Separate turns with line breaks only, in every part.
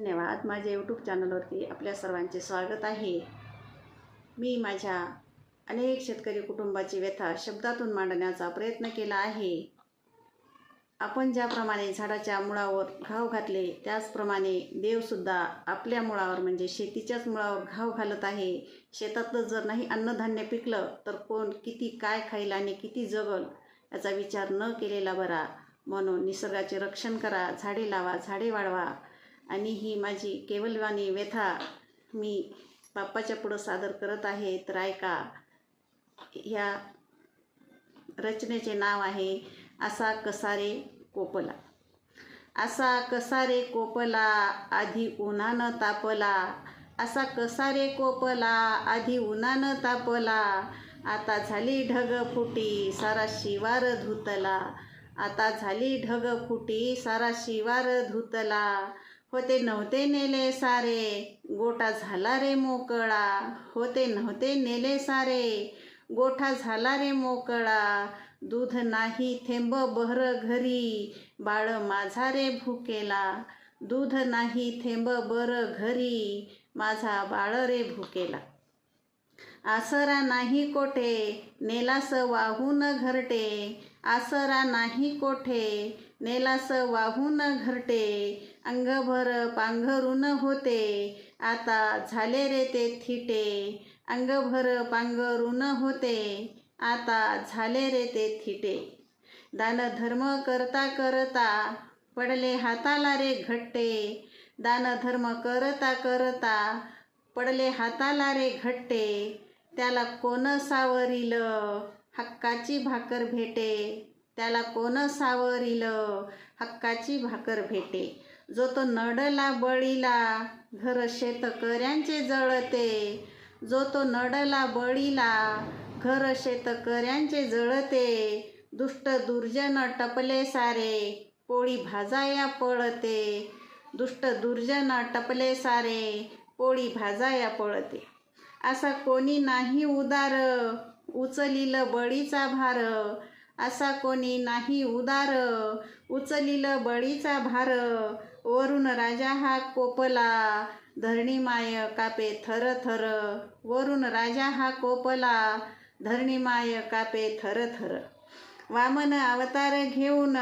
धन्यवाद. माझ्या यूट्यूब चॅनलवरती आपल्या सर्वांचे स्वागत आहे. मी माझ्या अनेक शेतकरी कुटुंबाची व्यथा शब्दातून मांडण्याचा प्रयत्न केला आहे. आपण ज्याप्रमाणे झाडाच्या मुळावर घाव घातले त्याचप्रमाणे देवसुद्धा आपल्या मुळावर म्हणजे शेतीच्याच मुळावर घाव घालत आहे. शेतातलं जर नाही अन्नधान्य पिकलं तर कोण किती काय खाईल आणि किती जगल याचा विचार न केलेला बरा. म्हणून निसर्गाचे रक्षण करा झाडे लावा झाडे वाढवा. आणि ही माझी केवलवाणी व्यथा मी बाप्पाच्या पुढं सादर करत आहे. तर ऐका ह्या रचनेचे नाव आहे असा कसारे कोपला. असा कसारे कोपला आधी उन्हानं तापला. असा कसारे कोपला आधी उन्हानं तापला. आता झाली ढग फुटी सारा शिवार धुतला. आता झाली ढग फुटी सारा शिवार धुतला. होते नव्हते नेले सारे. गोठा झाला रे मोकळा. होते नव्हते नेले सारे. गोठा झाला रे मोकळा. दूध नाही थेंब बहर घरी. बाळ माझा रे भुकेला. दूध नाही थेंब बर घरी. माझा बाळ रे भुकेला. आसरा नाही कोठे? नेलास वाहून घरटे. आसरा नाही कोठे? नेलास वाहून घरटे. अंगभर पांघरून होते. आता झाले रे ते थिटे. अंगभर पांघरून होते. आता झाले रे ते थिटे. दान धर्म करता करता पडले हाताला रे घट्टे. दान धर्म करता करता पडले हाताला रे घट्टे. त्याला कोण सावरील? हक्काची भाकर भेटे. त्याला कोण सावरील? हक्काची भाकर भेटे. जो तो नडला बळीला घर शेतकऱ्यांचे जळते. जो तो नडला बळीला घर शेतकऱ्यांचे जळते. दुष्ट दुर्जन टपले सारे पोळी भाजाया पळते. दुष्ट दुर्जन टपले सारे पोळी भाजाया पळते. असा कोणी नाही उदार उचलील बळीचा भार. असा कोणी नाही उदार उचलील बळीचा भार. वरून राजा हा कोपला धरणी माय कापे थर थर. वरून राजा हा कोपला धरणी माय कापे थर थर. वामन अवतार घेऊन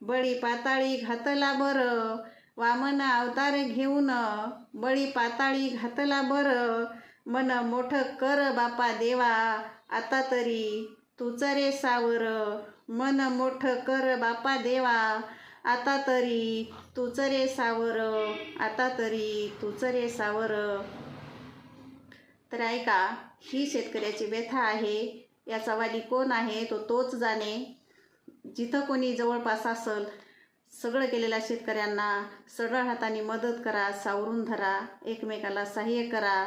बळी पाताळी घातला बर. वामन अवतार घेऊन बळी पाताळी घातला बरं. मन मोठं कर बापा देवा आता तरी तूच रे सावर. मन मोठं कर बापा देवा आता तरी तूच रे सावर. आता तरी तूच रे सावर. तर ऐका ही शेतकऱ्याची व्यथा आहे याचा वाली कोण आहे तो तोच जाणे. जिथं कोणी जवळपास असल सगळं केलेल्या शेतकऱ्यांना सरळ हाताने मदत करा सावरून धरा एकमेकाला सहाय्य करा.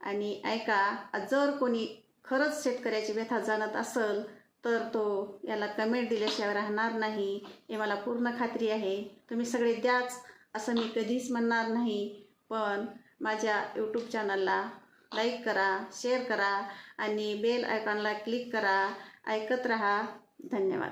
आणि ऐका जर कोणी खरंच शेतकऱ्याची व्यथा जाणत असेल तर तो याला कमेंट दिल्याशिवाय राहणार नाही. हे मला पूर्ण खात्री आहे. तुम्ही सगळे द्याच असं मी कधीच म्हणणार नाही. पण माझ्या यूट्यूब चॅनलला लाईक करा शेअर करा आणि बेल आयकॉनला क्लिक करा. ऐकत रहा. धन्यवाद.